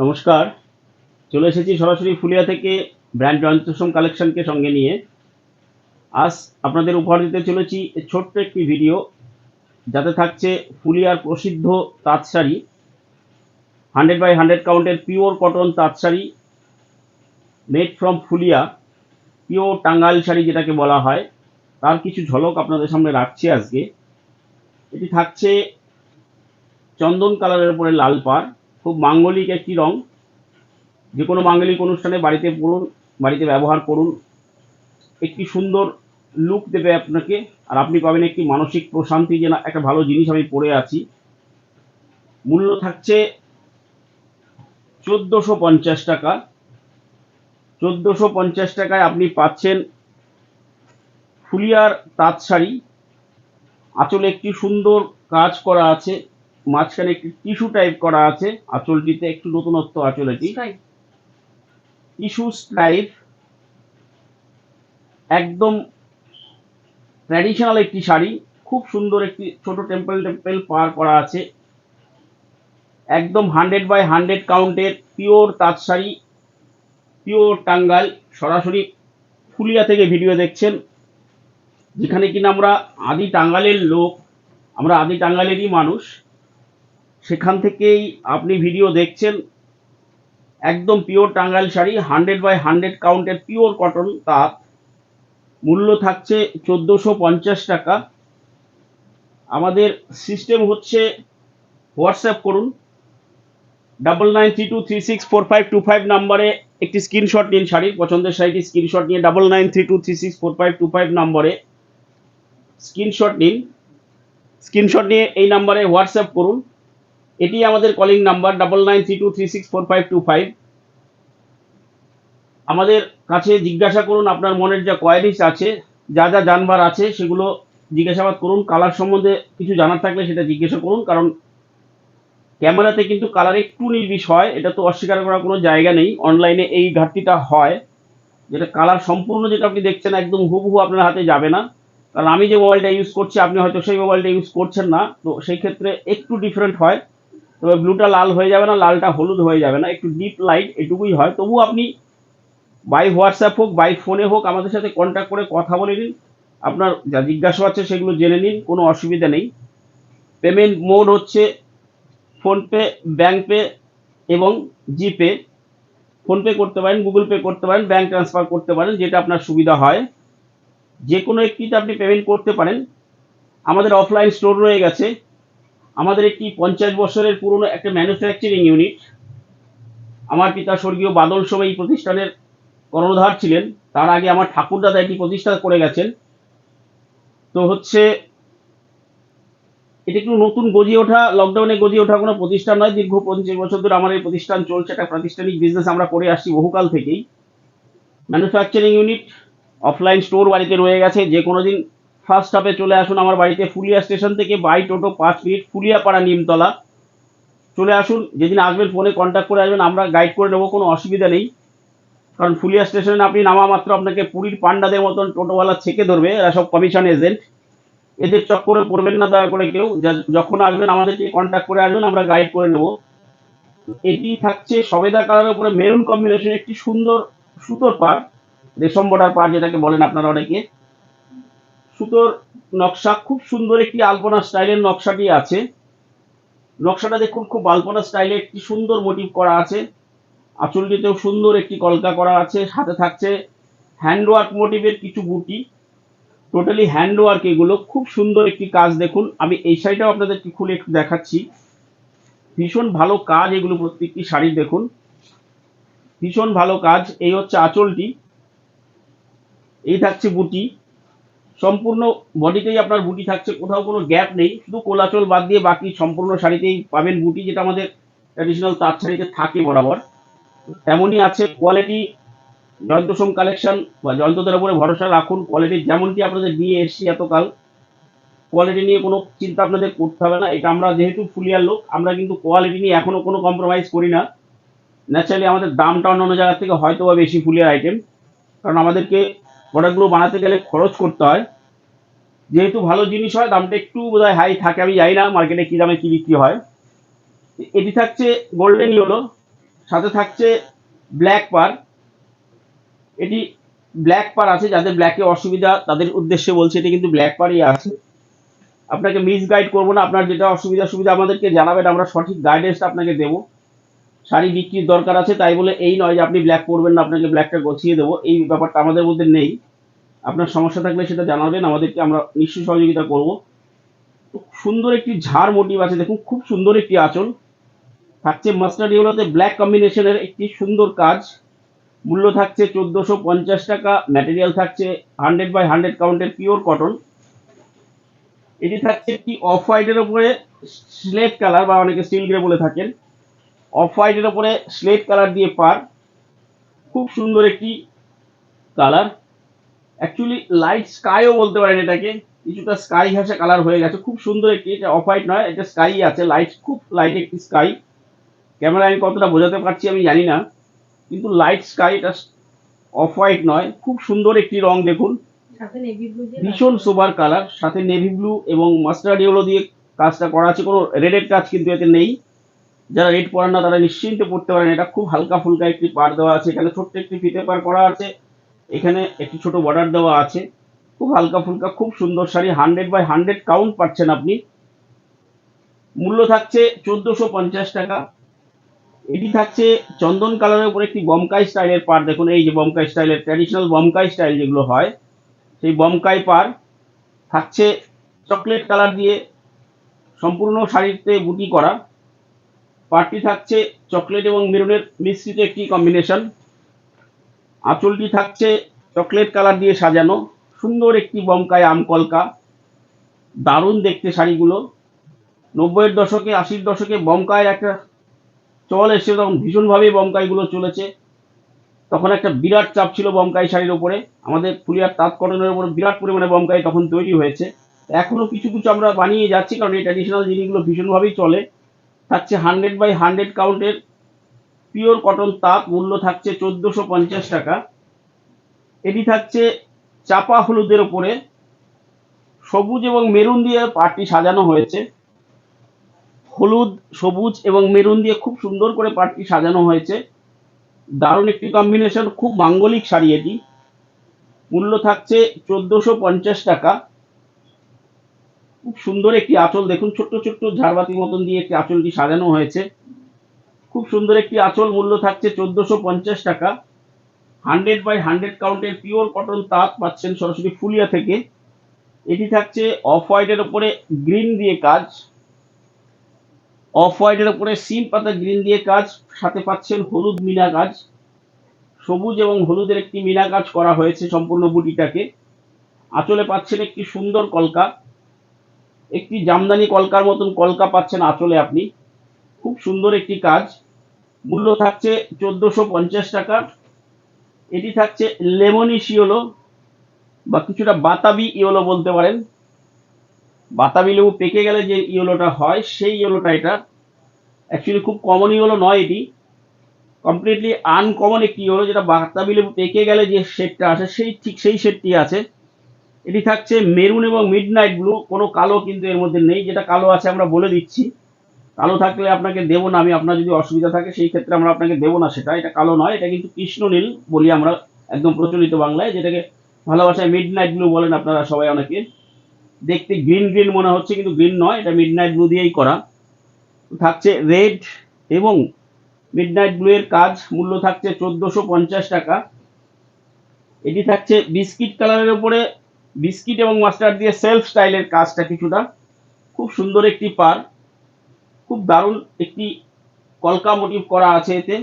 নমস্কার। চলে এসেছি সরাসরি ফুলিয়া থেকে ব্র্যান্ড জয়ন্তসম কালেকশনকে সঙ্গে নিয়ে। আজ আপনাদের উপহার দিতে চলেছি ছোট্ট একটি ভিডিও, যাতে থাকছে ফুলিয়ার প্রসিদ্ধ তাঁত শাড়ি হান্ড্রেড বাই হান্ড্রেড কাউন্টের পিওর কটন তাঁত sari made from Phulia, pure Tangail sari যেটাকে বলা হয়। তার কিছু ঝলক আপনাদের সামনে রাখছি আজকে। এটি থাকছে চন্দন কালারের উপরে লাল পাড়। খুব মাঙ্গলিক একটি রং। যে কোনো মাঙ্গলিক অনুষ্ঠানে বাড়িতে পরুন বাড়িতে ব্যবহার করুন। একটি সুন্দর লুক দেবে আপনাকে, আর আপনি পাবেন একটি মানসিক প্রশান্তি যে না, একটা ভালো জিনিস আমি পরে আছি। মূল্য থাকছে চোদ্দোশো পঞ্চাশ টাকা। চোদ্দোশো পঞ্চাশ টাকায় আপনি পাচ্ছেন ফুলিয়ার তাঁত শাড়ি। আঁচলে একটি সুন্দর কাজ করা আছে। মাঝখানে একটি টিস্যু টাইপ করা আছে আঁচলটিতে একটু নতুনত্ব আঁচল এটি টিস্যু টাইপ একদম ট্র্যাডিশনাল একটি শাড়ি খুব সুন্দর একটি ছোট টেম্পল টেম্পল পার করা আছে। একদম হান্ড্রেড বাই হান্ড্রেড কাউন্টের পিওর তাঁত শাড়ি পিওর টাঙ্গাইল সরাসরি ফুলিয়া থেকে ভিডিও দেখছেন। যেখানে কিনা আমরা আদি টাঙ্গালের লোক আমরা আদি টাঙ্গাইলেরই মানুষ। সেখান থেকেই আপনি ভিডিও দেখছেন। একদম pure Tangail sari hundred by hundred কাউন্টের pure cotton তাঁত মূল্য থাকছে চোদ্দোশো পঞ্চাশ টাকা। আমাদের সিস্টেম হচ্ছে হোয়াটসঅ্যাপ করুন। Double nine three two three six four five two five নাম্বারে একটি স্ক্রিনশট নিন শাড়ির, পছন্দের শাড়িটি স্ক্রিনশট নিয়ে double nine three two three six four five two five নম্বরে স্ক্রিনশট নিন। স্ক্রিনশট নিয়ে এই নাম্বারে হোয়াটসঅ্যাপ করুন। এটি আমাদের calling number double nine three two six four five two five আমাদের কাছে জিজ্ঞাসা করুন আপনার মনের যা কোয়ারিস আছে, যা যা জানবার আছে, সেগুলো জিজ্ঞাসাবাদ করুন। কালার সম্বন্ধে কিছু জানার থাকলে সেটা জিজ্ঞাসা করুন, কারণ ক্যামেরাতে কিন্তু কালার একটু নির্বিষ হয়, এটা তো অস্বীকার করার কোনো জায়গা নেই। অনলাইনে এই ঘাটতিটা হয়, যেটা কালার সম্পূর্ণ যেটা আপনি দেখছেন একদম হুবহু আপনার হাতে যাবে না। কারণ আমি যে মোবাইলটা ইউজ করছি, আপনি হয়তো সেই মোবাইলটা ইউজ করছেন না, তো সেই ক্ষেত্রে একটু ডিফারেন্ট হয়। তবে ব্লুটা লাল হয়ে যাবে না, লালটা হলুদ হয়ে যাবে না, একটু ডিপ লাইট এটুকুই হয়। তবু আপনি বাই হোয়াটসঅ্যাপ হোক বাই ফোনে হোক, আমাদের সাথে কন্ট্যাক্ট করে কথা বলে নিন। আপনার যা জিজ্ঞাসা আছে সেগুলো জেনে নিন, কোনো অসুবিধা নেই। পেমেন্ট মোড হচ্ছে ফোনপে ব্যাঙ্ক পে এবং জিপে ফোনপে করতে পারেন গুগল পে করতে পারেন ব্যাঙ্ক ট্রান্সফার করতে পারেন, যেটা আপনার সুবিধা হয়। যে কোনো একটিতে আপনি পেমেন্ট করতে পারেন। আমাদের অফলাইন স্টোর রয়ে গেছে। আমাদের একটি পঞ্চাশ বছরের পুরনো একটা ম্যানুফ্যাকচারিং ইউনিট আমার পিতা স্বর্গীয় বাদল সময় এই প্রতিষ্ঠানের কর্ণধার ছিলেন। তার আগে আমার ঠাকুরদাদা এটি প্রতিষ্ঠা করে গেছেন। তো হচ্ছে, এটা একটু নতুন গজিয়ে ওঠা লকডাউনে গজিয়ে ওঠা কোনো প্রতিষ্ঠান নয়। দীর্ঘ পঞ্চাশ বছর ধরে আমার এই প্রতিষ্ঠান চলছে। একটা প্রাতিষ্ঠানিক বিজনেস আমরা করে আসছি বহুকাল থেকেই। ম্যানুফ্যাকচারিং ইউনিট অফলাইন স্টোর বাড়িতে রয়ে গেছে। যে কোনো দিন ফার্স্ট হাফে চলে আসুন আমার বাড়িতে ফুলিয়া স্টেশন থেকে বাই টোটো পাঁচ মিনিট ফুলিয়াপাড়া নিমতলা। চলে আসুন, যেদিন আসবেন ফোনে কন্ট্যাক্ট করে আসবেন, আমরা গাইড করে নেব, কোনো অসুবিধা নেই। কারণ ফুলিয়া স্টেশনে আপনি নামা মাত্র আপনাকে পুরীর পান্ডাদের মতন টোটোওয়ালা ছেকে ধরবে, এরা সব কমিশন এজেন্ট এদের চক্করে পড়বেন না দয়া করে কেউ যখন আসবেন আমাদেরকে কন্ট্যাক্ট করে আসবেন, আমরা গাইড করে নেব। এটি থাকছে সবেদা কালারের উপরে মেরুন কম্বিনেশন একটি সুন্দর সুতোর পার রেশম বর্ডার পার যেটাকে বলেন আপনারা অনেকে। সুতোর নকশা, খুব সুন্দর একটি আলপনা স্টাইলের নকশাটি আছে। নকশাটা দেখুন, খুব আলপনা স্টাইলে একটি সুন্দর মোটিভ করা আছে। আঁচলটিতেও সুন্দর একটি কলকা করা আছে, সাথে থাকছে হ্যান্ডওয়ার্ক মোটিভের কিছু বুটি টোটালি হ্যান্ডওয়ার্ক এগুলো, খুব সুন্দর একটি কাজ দেখুন। আমি এই শাড়িটাও আপনাদেরকে খুলে একটু দেখাচ্ছি। ভীষণ ভালো কাজ এগুলো প্রত্যেকটি শাড়ি দেখুন। ভীষণ ভালো কাজ, এই হচ্ছে আঁচলটি। এই থাকছে বুটি সম্পূর্ণ বডিতেই আপনার বুটি থাকছে, কোথাও কোনো গ্যাপ নেই, শুধু কোলাচল বাদ দিয়ে বাকি সম্পূর্ণ শাড়িতেই পাবেন বুটি যেটা আমাদের ট্র্যাডিশনাল তাঁত শাড়িতে থাকে বরাবর। তেমনই আছে কোয়ালিটি জয়ন্তসম কালেকশন বা জয়ন্তদের উপরে ভরসা রাখুন কোয়ালিটি যেমনটি আপনাদের দিয়ে এসছি এতকাল কোয়ালিটি নিয়ে কোনো চিন্তা আপনাদের করতে হবে না। এটা আমরা যেহেতু ফুলিয়ার লোক, আমরা কিন্তু কোয়ালিটি নিয়ে এখনও কোনো কম্প্রোমাইজ করি না। ন্যাচারালি আমাদের দামটা অন্যান্য জায়গার থেকে হয়তো বা বেশি ফুলিয়ার আইটেম কারণ আমাদেরকে প্রোডাক্টগুলো বানাতে গেলে খরচ করতে হয়। যেহেতু ভালো জিনিস হয়, দামটা একটু বোধহয় হাই থাকে, আমি জানি না মার্কেটে কী দামে কী বিক্রি হয়। এটি থাকছে গোল্ডেন ইয়েলো সাথে থাকছে ব্ল্যাক পার এটি ব্ল্যাক পার আছে, যাদের ব্ল্যাকে অসুবিধা, তাদের উদ্দেশ্যে বলছে এটি কিন্তু ব্ল্যাক পারই আছে। আপনাকে মিস গাইড করব না, আপনার যেটা অসুবিধা সুবিধা আমাদেরকে জানাবেন, আমরা সঠিক গাইডেন্সটা আপনাকে দেবো। শাড়ি বিক্রির দরকার আছে, তাই বলে এই নয় যে আপনি ব্ল্যাক পরবেন না, আপনাকে ব্ল্যাকটা গছিয়ে দেবো। এই ব্যাপারটা আমাদের মধ্যে নেই। আপনার সমস্যা থাকলে সেটা জানাবেন, আমাদেরকে আমরা নিশ্চয়ই সহযোগিতা করব। সুন্দর একটি ঝাড় মোটিভ আছে, দেখুন, খুব সুন্দর একটি আঁচল। থাকছে মাস্টার্ড ইউলোতে ব্ল্যাক কম্বিনেশনের একটি সুন্দর কাজ। মূল্য থাকছে চোদ্দোশো পঞ্চাশ টাকা ম্যাটেরিয়াল থাকছে হান্ড্রেড বাই হান্ড্রেড কাউন্টের পিওর কটন এটি থাকছে একটি অফ হোয়াইটের উপরে স্লেট কালার বা অনেকে স্টিল গ্রে বলে থাকেন। অফ হোয়াইটের উপরে স্লেট কালার দিয়ে পার। খুব সুন্দর একটি কালার অ্যাকচুয়ালি লাইট স্কাইও বলতে পারেন এটাকে। কিছুটা স্কাই ঘাসে কালার হয়ে গেছে। খুব সুন্দর একটি এটা অফ হোয়াইট নয় এটা স্কাই আছে। লাইট খুব লাইট একটি স্কাই ক্যামেরা আমি কতটা বোঝাতে পারছি আমি জানি না। কিন্তু লাইট স্কাই এটা অফ হোয়াইট নয়। খুব সুন্দর একটি রং দেখুন। ভীষণ সোবার কালার সাথে নেভি ব্লু এবং মাস্টার্ড ইয়েলো দিয়ে কাজটা করা আছে। কোনো রেডের কাজ কিন্তু এতে নেই। যারা রেড পরান না, তারা নিশ্চিন্তে পড়তে পারেন। এটা খুব হালকা ফুলকা একটি পার দেওয়া আছে। এখানে ছোট্ট একটি ফিতে পার করা আছে। এখানে একটি ছোট বর্ডার দেওয়া আছে। খুব হালকা ফুলকা, খুব সুন্দর sari. Hundred by hundred count পাচ্ছেন আপনি। মূল্য থাকছে চোদ্দোশো পঞ্চাশ টাকা। এটি থাকছে চন্দন কালারের উপর একটি বমকাই স্টাইলের পার। দেখুন, এই যে বমকাই স্টাইলের ট্র্যাডিশনাল বমকাই স্টাইল যেগুলো হয়, সেই বমকাই পার থাকছে চকলেট কালার দিয়ে সম্পূর্ণ শাড়িতে বুটি করা। পাটটি থাকছে চকলেট এবং মেরুনের মিশ্রিত একটি কম্বিনেশন আঁচলটি থাকছে চকলেট কালার দিয়ে সাজানো, সুন্দর একটি বমকায় আম কলকা। দারুণ দেখতে শাড়িগুলো। নব্বইয়ের দশকে, আশির দশকে বমকায় একটা চল এসেছে তখন ভীষণভাবে বমকাইগুলো চলেছে। তখন একটা বিরাট চাপ ছিল বমকাই শাড়ির ওপরে আমাদের ফুলিয়ার তাঁত কটনের উপরে বিরাট পরিমাণে বমকাই তখন তৈরি হয়েছে। এখনও কিছু কিছু আমরা বানিয়ে যাচ্ছি, কারণ এই ট্র্যাডিশনাল জিনিসগুলো ভীষণভাবেই চলে। থাকছে হান্ড্রেড বাই হান্ড্রেড কাউন্টের পিওর কটন তাঁত মূল্য থাকছে চোদ্দোশো পঞ্চাশ টাকা। এটি থাকছে চাপা হলুদের ওপরে। সবুজ এবং মেরুন দিয়ে পাটটি সাজানো হয়েছে। হলুদ, সবুজ এবং মেরুন দিয়ে খুব সুন্দর করে পাটটি সাজানো হয়েছে। দারুণ একটি কম্বিনেশন খুব মাঙ্গলিক শাড়ি এটি। মূল্য থাকছে চোদ্দোশো পঞ্চাশ টাকা। খুব সুন্দর একটি আঁচল, দেখুন ছোট্ট ছোট্ট ঝাড়বাতির মতন দিয়ে একটি আঁচলটি সাজানো হয়েছে। খুব সুন্দর একটি আঁচল, মূল্য থাকছে চোদ্দোশো পঞ্চাশ টাকা। হান্ড্রেড বাই হান্ড্রেড কাউন্টের পিওর কটন তাঁত পাচ্ছেন সরাসরি ফুলিয়া থেকে। এটি থাকছে অফ হোয়াইটের ওপরে গ্রিন দিয়ে কাজ। অফ হোয়াইটের ওপরে সিম পাতা গ্রিন দিয়ে কাজ, সাথে পাচ্ছেন হলুদ মিনা কাজ। সবুজ এবং হলুদের একটি মিনা কাজ করা হয়েছে সম্পূর্ণ বুটিটাকে। আঁচলে পাচ্ছেন একটি সুন্দর কলকা। একটি জামদানি কলকার মতন কলকা পাচ্ছেন আঁচলে আপনি। খুব সুন্দর একটি কাজ। মূল্য থাকছে চোদ্দোশো পঞ্চাশ টাকা। এটি থাকছে লেমনি শিওলো বা কিছুটা বাতাবি ইয়োলো বলতে পারেন। বাতাবি লেবু পেকে গেলে যে ইয়োলোটা হয়, সেই ইয়োলোটা এটা। অ্যাকচুয়ালি খুব কমন ইয়েলো নয় এটি। কমপ্লিটলি আনকমন একটি ইয়োলো যেটা বাতাবি লেবু পেকে গেলে যে শেডটা আসে, সেই ঠিক সেই শেডটি আছে। এটি থাকছে মেরুন এবং মিড নাইট ব্লু, কোনো কালো কিন্তু এর মধ্যে নেই, যেটা কালো আছে আমরা বলে দিচ্ছি। কালো থাকলে আপনাকে দেবো না, আমি আপনার যদি অসুবিধা থাকে, সেই ক্ষেত্রে আমরা আপনাকে দেবো না সেটা, এটা কালো নয়, এটা কিন্তু কৃষ্ণ নীল বলি আমরা একদম প্রচলিত বাংলায়, যেটাকে ভালোবাসায় মিড নাইট ব্লু বলেন আপনারা সবাই অনেকে। দেখতে গ্রিন গ্রিন মনে হচ্ছে, কিন্তু গ্রিন নয়, এটা মিড নাইট ব্লু দিয়েই করা। থাকছে রেড এবং মিড নাইট ব্লু এর কাজ মূল্য থাকছে চোদ্দোশো পঞ্চাশ টাকা। এটি থাকছে বিস্কিট কালারের উপরে বিস্কিট এবং মাস্টার দিয়ে সেলফ স্টাইলের কাজটা কিছুটা খুব সুন্দর একটি পার। খুব দারুণ একটি কলকা মোটিভ করা আছে এতে।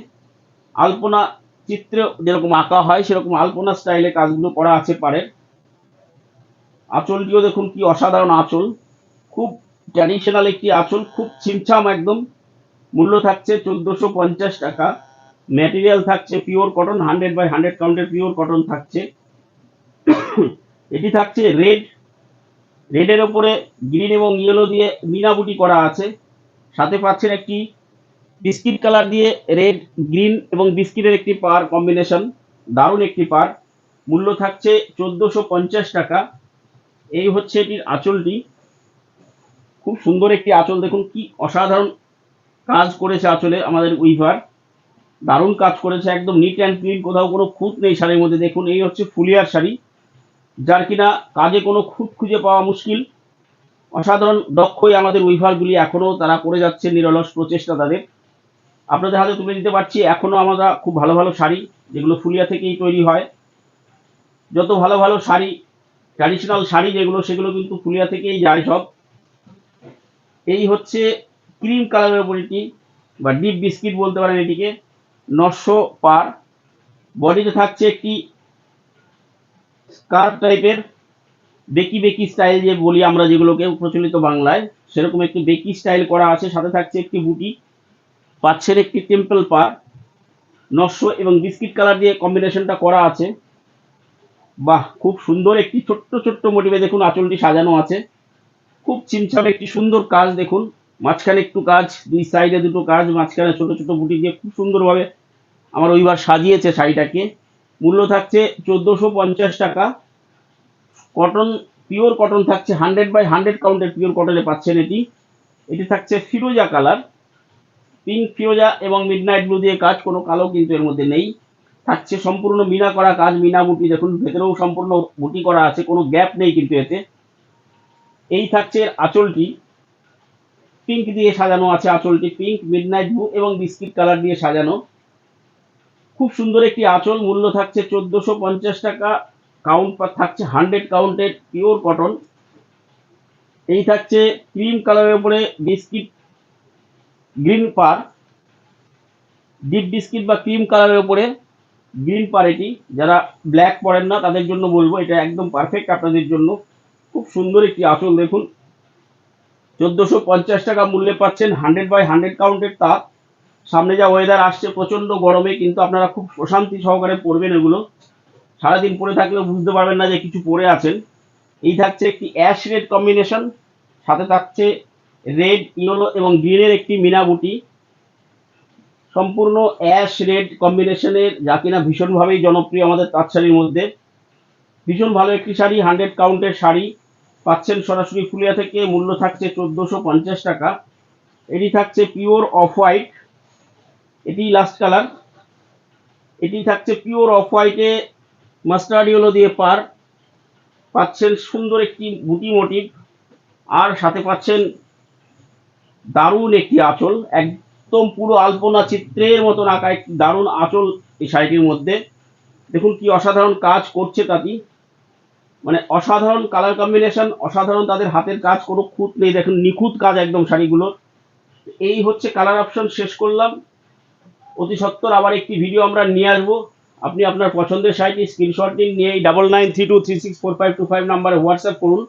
আলপনা চিত্র যেরকম আঁকা হয়, সেরকম আলপনা স্টাইলে কাজগুলো করা আছে পারের আঁচলটিও দেখুন কি অসাধারণ আঁচল। খুব ট্র্যাডিশনাল একটি আঁচল, খুব ছিমছাম একদম। মূল্য থাকছে চোদ্দোশো পঞ্চাশ টাকা। ম্যাটেরিয়াল থাকছে pure cotton hundred by hundred কাউন্টের pure cotton থাকছে। এটি থাকছে রেড রেডের ওপরে গ্রিন এবং ইয়েলো দিয়ে মিনাবুটি করা আছে। সাথে পাচ্ছেন একটি বিস্কিট কালার দিয়ে রেড গ্রিন এবং বিস্কিটের একটি পার কম্বিনেশন দারুণ একটি পার। মূল্য থাকছে চোদ্দোশো টাকা। এই হচ্ছে এটির আঁচলটি। খুব সুন্দর একটি আঁচল। দেখুন কি অসাধারণ কাজ করেছে আঁচলে আমাদের উইভার দারুণ কাজ করেছে। একদম নিট অ্যান্ড ক্লিন কোথাও কোনো খুঁত নেই শাড়ির মধ্যে। দেখুন, এই হচ্ছে ফুলিয়ার শাড়ি। যার কিনা কাজে কোনো খুঁত খুঁজে পাওয়া মুশকিল। অসাধারণ দক্ষই আমাদের উইভারগুলি এখনও তারা করে যাচ্ছে নিরলস প্রচেষ্টা তাদের। আপনাদের হাতে তুলে দিতে পারছি এখনও আমরা খুব ভালো ভালো শাড়ি, যেগুলো ফুলিয়া থেকেই তৈরি হয়। যত ভালো ভালো শাড়ি ট্র্যাডিশনাল শাড়ি যেগুলো, সেগুলো কিন্তু ফুলিয়া থেকেই যায় সব। এই হচ্ছে ক্রিম কালারের উপর এটি, বা ডিপ বিস্কিট বলতে পারেন এটিকে, নশো পার। বডিতে থাকছে একটি স্কার্ফ টাইপের বেকি বেকি স্টাইল যে বলি আমরা যেগুলোকে প্রচলিত বাংলায়, সেরকম একটি বেকি স্টাইল করা আছে, সাথে থাকছে একটি বুটি, পাচ্ছের একটি টেম্পল পার নশো এবং বিস্কিট কালার দিয়ে কম্বিনেশনটা করা আছে। বাহ, খুব সুন্দর একটি ছোট্ট ছোট্ট মোটিভে দেখুন আঁচলটি সাজানো আছে। খুব চিমচামে একটি সুন্দর কাজ দেখুন, মাঝখানে একটু কাজ, দুই সাইডে দুটো কাজ, মাঝখানে ছোট ছোট বুটি দিয়ে খুব সুন্দরভাবে আমার ওইবার সাজিয়েছে শাড়িটাকে। মূল্য থাকছে চোদ্দোশো পঞ্চাশ টাকা। কটন পিওর কটন থাকছে হান্ড্রেড বাই হান্ড্রেড কাউন্টের পিওর কটনে পাচ্ছেন এটি। এটি থাকছে ফিরোজা কালার পিঙ্ক ফিরোজা এবং মিডনাইট ব্লু দিয়ে কাজ, কোনো কালো কিন্তু এর মধ্যে নেই। থাকছে সম্পূর্ণ মিনা করা কাজ, মিনা বুটি দেখুন, ভেতরেও সম্পূর্ণ বুটি করা আছে, কোনো গ্যাপ নেই কিন্তু এতে। এই থাকছে এর আঁচলটি। পিঙ্ক দিয়ে সাজানো আছে আঁচলটি পিঙ্ক মিডনাইট ব্লু এবং বিস্কিট কালার দিয়ে সাজানো। খুব সুন্দর একটি আঁচল, মূল্য থাকছে চোদ্দোশো পঞ্চাশ টাকা কাউন্ট থাকছে হান্ড্রেড কাউন্টের পিওর কটন এই থাকছে ক্রিম কালারের উপরে বিস্কিট গ্রিন পার ডিপ বিস্কিট বা ক্রিম কালারের উপরে গ্রিন পার এটি। যারা ব্ল্যাক পরেন না, তাদের জন্য বলব, এটা একদম পারফেক্ট আপনাদের জন্য। খুব সুন্দর একটি আঁচল, দেখুন। চোদ্দোশো পঞ্চাশ টাকা মূল্যে পাচ্ছেন হান্ড্রেড বাই হান্ড্রেড কাউন্টের তাপ সামনে যা ওয়েদার আসছে, প্রচণ্ড গরমে কিন্তু আপনারা খুব প্রশান্তি সহকারে পরবেন এগুলো। সারাদিন পরে থাকলেও বুঝতে পারবেন না যে কিছু পরে আছেন। এই থাকছে একটি অ্যাশ রেড কম্বিনেশন সাথে থাকছে রেড ইয়েলো এবং গ্রিনের একটি মিনা বুটি। সম্পূর্ণ অ্যাশ রেড কম্বিনেশনের যা কিনা ভীষণভাবেই জনপ্রিয় আমাদের তাঁত শাড়ির মধ্যে। ভীষণ ভালো একটি শাড়ি হান্ড্রেড কাউন্টের শাড়ি। পাচ্ছেন সরাসরি ফুলিয়া থেকে, মূল্য থাকছে চোদ্দোশো পঞ্চাশ টাকা। এটি থাকছে পিওর অফ হোয়াইট এটি লাস্ট কালার এটি থাকছে পিওর অফ হোয়াইটে মাস্টার্ড ইয়েলো দিয়ে পার। পাচ্ছেন সুন্দর একটি বুটি মোটিভ আর সাথে পাচ্ছেন দারুণ একটি আঁচল। একদম পুরো আলপনা চিত্রের মতন আঁকা একটি দারুণ আঁচল এই শাড়িটির মধ্যে। দেখুন কি অসাধারণ কাজ করছে তাতি। মানে অসাধারণ কালার কম্বিনেশন অসাধারণ তাদের হাতের কাজ কোনো খুঁত নেই। দেখুন নিখুঁত কাজ একদম শাড়িগুলোর। এই হচ্ছে কালার অপশন শেষ করলাম। অতি সত্বর আবার একটি ভিডিও আমরা নিয়ে আসব। আপনি আপনার পছন্দের শাড়িটি স্ক্রিনশট নিন, নিয়ে এই double nine three two three six four five two five নাম্বারে হোয়াটসঅ্যাপ করুন।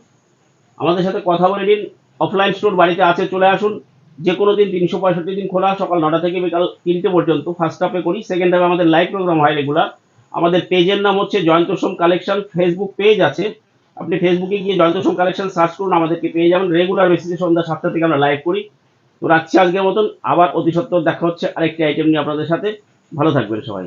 আমাদের সাথে কথা বলে নিন। অফলাইন স্টোর বাড়িতে আছে, চলে আসুন। যে কোনো দিন তিনশো পঁয়ষট্টি দিন খোলা, সকাল নটা থেকে বিকাল তিনটে পর্যন্ত। ফার্স্ট হাফে করি। সেকেন্ড হাফে আমাদের লাইভ প্রোগ্রাম হয় রেগুলার আমাদের পেজের নাম হচ্ছে Jayanta Som collection Facebook page আছে। আপনি ফেসবুকে গিয়ে জয়ন্ত সোম কালেকশন সার্চ করুন, আমাদেরকে পেয়ে যাবেন। রেগুলার বেসিসে সন্ধ্যা সাতটা থেকে আমরা লাইভ করি। তো রাখছি আজকের মতন। আবার অতি সত্তর দেখা হচ্ছে আরেকটি আইটেম নিয়ে আপনাদের সাথে। ভালো থাকবেন সবাই।